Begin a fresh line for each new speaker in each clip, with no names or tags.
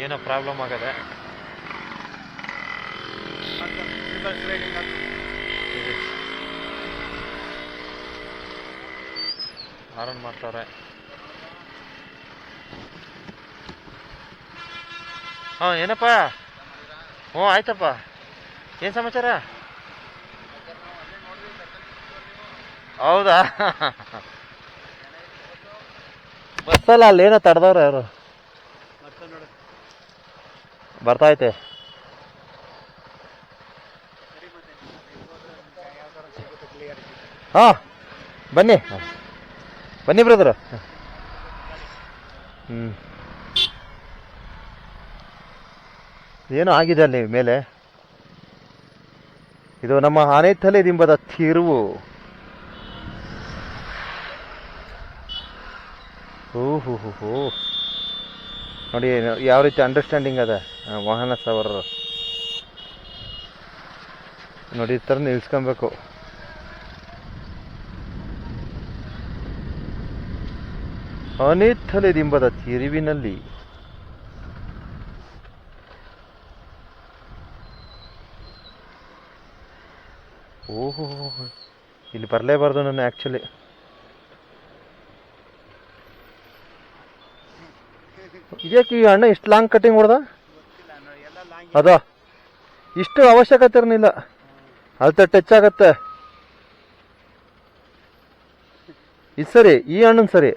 ಏನೋ ಪ್ರಾಬ್ಲಮ್ ಆಗದೆ. ಆರನ್ ಮಾಡ್ತಾರೆ. ಹಾಂ, ಏನಪ್ಪ? ಹ್ಞೂ, ಆಯ್ತಪ್ಪ. ಏನು ಸಮಾಚಾರ? ಹೌದಾ? ಬಸ್ಸಲ್ಲ ಅಲ್ಲಿ ಏನೋ
ಮತ್ತೆ ನೋಡು
ಬರ್ತಾಯ್ತೆ. ಹಾ, ಬನ್ನಿ. ಬನ್ನಿ ಬ್ರದರ್. ಹ್ಞೂ ಏನೋ ಆಗಿದೆ ಅಲ್ಲಿ ಮೇಲೆ. ಇದು ನಮ್ಮ ಆನೆತಲೆ ದಿಂಬದ ತಿರುವು. ಹೋ ಹೋ ಹೋ. ನೋಡಿ, ಯಾವ ರೀತಿ ಅಂಡರ್ಸ್ಟ್ಯಾಂಡಿಂಗ್ ಅದ ವಾಹನ ಸವಾರರು. ನೋಡಿ, ಈ ಥರ ನಿಲ್ಸ್ಕೊಬೇಕು ಆನೆತಲೆ ದಿಂಬದ ತಿರುವಿನಲ್ಲಿ ಓಹೋ, ಇಲ್ಲಿ ಬರಲೇಬಾರ್ದು ನಾನು ಆ್ಯಕ್ಚುಲಿ ಇದ್ಯಾಕೆ ಈ ಅಣ್ಣ ಇಷ್ಟು ಲಾಂಗ್ ಕಟ್ಟಿಂಗ್ ಹೊಡ್ದ? ಅದ? ಇಷ್ಟು ಅವಶ್ಯಕತೆ ಇರಲಿಲ್ಲ. ಅಳ್ತ ಟಚ್ ಆಗತ್ತೆ. ಇದು ಸರಿ, ಈ ಅಣ್ಣನ್ ಸರಿ.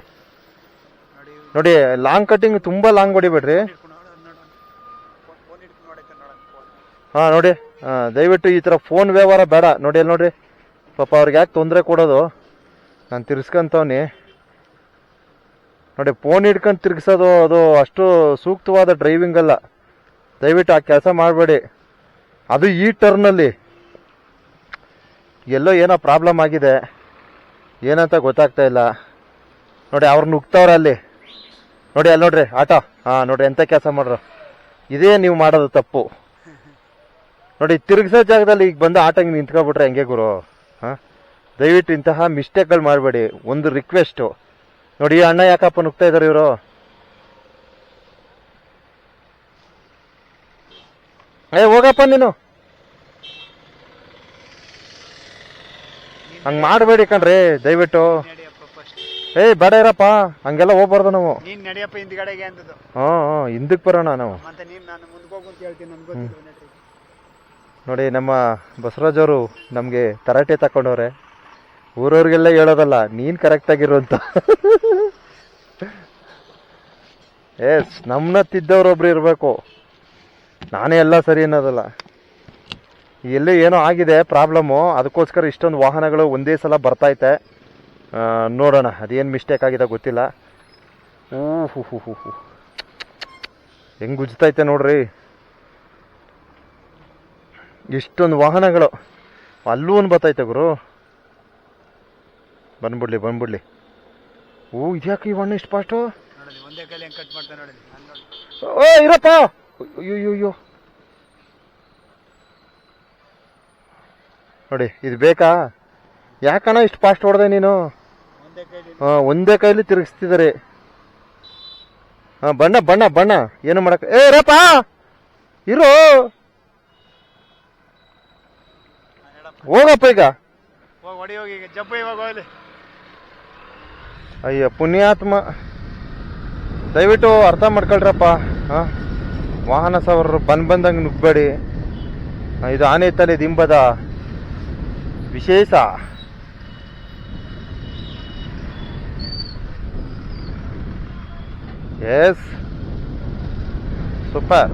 ನೋಡಿ
ಲಾಂಗ್ ಕಟ್ಟಿಂಗ್ ತುಂಬ ಲಾಂಗ್ ಹೊಡಿಬೇಡ್ರಿ. ಹಾ, ನೋಡಿ. ಹಾಂ, ದಯವಿಟ್ಟು ಈ ಥರ ಫೋನ್ ವ್ಯವಹಾರ ಬೇಡ. ನೋಡಿ, ಅಲ್ಲಿ ನೋಡ್ರಿ. ಪಾಪ ಅವ್ರಿಗೆ ಯಾಕೆ ತೊಂದರೆ ಕೊಡೋದು? ನಾನು ತಿರ್ಸ್ಕೊಂತವ್ನಿ. ನೋಡಿ ಫೋನ್ ಹಿಡ್ಕೊಂಡು ತಿರುಗಿಸೋದು ಅದು ಅಷ್ಟು ಸೂಕ್ತವಾದ ಡ್ರೈವಿಂಗ್ ಅಲ್ಲ. ದಯವಿಟ್ಟು ಆ ಕೆಲಸ ಮಾಡಬೇಡಿ. ಅದು ಈ ಟರ್ನಲ್ಲಿ ಎಲ್ಲೋ ಏನೋ ಪ್ರಾಬ್ಲಮ್ ಆಗಿದೆ. ಏನಂತ ಗೊತ್ತಾಗ್ತಾ ಇಲ್ಲ. ನೋಡಿ, ಅವ್ರು ನುಗ್ತವ್ರೆ ಅಲ್ಲಿ. ನೋಡಿ ಅಲ್ಲಿ ನೋಡ್ರಿ, ಆಟೋ. ಹಾಂ, ನೋಡ್ರಿ ಎಂಥ ಕೆಲಸ ಮಾಡ್ರು. ಇದೇ ನೀವು ಮಾಡೋದು ತಪ್ಪು. ನೋಡಿ, ತಿರುಗಿಸೋ ಜಾಗದಲ್ಲಿ ಈಗ ಬಂದು ಆಟೋ ನಿಂತ್ಕೊಬಿಟ್ರೆ ಹೆಂಗೆ ಗುರು? ಹಾಂ? ದಯವಿಟ್ಟು ಇಂತಹ ಮಿಸ್ಟೇಕ್ಗಳು ಮಾಡಬೇಡಿ. ಒಂದು ರಿಕ್ವೆಸ್ಟು ನೋಡಿ ಅಣ್ಣ ಯಾಕಪ್ಪ ನುಗ್ತಾ ಇದ್ದಾರೆ ಇವರು? ಏ ಹೋಗಪ್ಪ ನೀನು. ಹಂಗೆ ಮಾಡಬೇಡಿ ಕಣ್ರಿ ದಯವಿಟ್ಟು. ಏ ಬೇಡ ಇರಪ್ಪ ಹಂಗೆಲ್ಲ ಹೋಗ್ಬಾರ್ದು ನಾವು.
ನೀನ್ ನಡಿಯಪ್ಪ ಹಿಂದ್ಗಡೆಗೆ ಅಂತದ್ದು.
ಹಿಂದಕ್ಕೆ ಬರೋಣ ನಾವು.
ಮತ್ತೆ ನೀನ್ ನಾನು ಮುಂದ್ಗೆ ಹೋಗು ಅಂತ ಹೇಳ್ತೀನಿ ನನ್ಗೆ ಗೊತ್ತಿಲ್ಲ
ನೋಡಿ ನಮ್ಮ ಬಸವರಾಜ್ ಅವರು ನಮಗೆ ತರಾಟೆ ತಕೊಂಡವ್ರೆ ಊರವ್ರಿಗೆಲ್ಲ ಹೇಳೋದಲ್ಲ, ನೀನು ಕರೆಕ್ಟಾಗಿರು ಅಂತ. ಎಸ್ ನಮ್ಮನ್ನ ತಿದ್ದವ್ರೊಬ್ರು ಇರಬೇಕು. ನಾನೇ ಎಲ್ಲ ಸರಿ ಅನ್ನೋದಲ್ಲ. ಎಲ್ಲಿ ಏನೋ ಆಗಿದೆ ಪ್ರಾಬ್ಲಮ್ಮು ಅದಕ್ಕೋಸ್ಕರ ಇಷ್ಟೊಂದು ವಾಹನಗಳು ಒಂದೇ ಸಲ ಬರ್ತೈತೆ ನೋಡೋಣ, ಅದೇನು ಮಿಸ್ಟೇಕ್ ಆಗಿದೆ ಗೊತ್ತಿಲ್ಲ. ಓ ಹೂ ಹೂ ಹೂ ಹೆಂಗೆ ಉಜ್ತೈತೆ ನೋಡ್ರಿ. ಇಷ್ಟೊಂದು ವಾಹನಗಳು. ಅಲ್ಲೂ ಒಂದು ಬರ್ತೈತೆ ಗುರು. ಬಂದ್ಬಿಡ್ಲಿ ಬಂದ್ಬಿಡ್ಲಿ. ಓ ಇದ್ಯಾಕೆ ಈ ಹಣ್ಣು ಇಷ್ಟು ಫಾಸ್ಟು
ನೋಡಲಿ ಒಂದೇ ಕೈಲಿ ಹೆಂಗ್ ಕಟ್ ಮಾಡ್ತಾನೆ ನೋಡಿ.
ಓ ಇರಪ್ಪ! ಅಯ್ಯೋ ಅಯ್ಯೋ ಅಯ್ಯೋ. ನೋಡಿ ಇದು ಬೇಕಾ? ಯಾಕಣ್ಣ ಇಷ್ಟು ಫಾಸ್ಟ್ ಹೊಡೆದೆ ನೀನು? ಹಾಂ ಒಂದೇ ಕೈಲಿ ತಿರುಗಿಸ್ತಿದ್ದಾರೆ. ಹಾಂ ಬಣ್ಣ ಬಣ್ಣ ಬಣ್ಣ. ಏನು ಮಾಡಕ್ಕೆ ಏ ರಪ್ಪ ಇರು! ಹೋಗಪ್ಪ ಈಗ.
ಜಬ್ಬ ಇವಾಗ ಹೋಗ್ಲಿ.
ಅಯ್ಯ, ಪುಣ್ಯಾತ್ಮ. ದಯವಿಟ್ಟು ಅರ್ಥ ಮಾಡ್ಕೊಳ್ರಪ್ಪ. ಹಾಂ? ವಾಹನ ಸವಾರರು ಬಂದು ಬಂದಂಗೆ ನುಗ್ಬೇಡಿ. ಇದು ಆನೆ ತಲೆ ದಿಂಬದ ವಿಶೇಷ. Yes super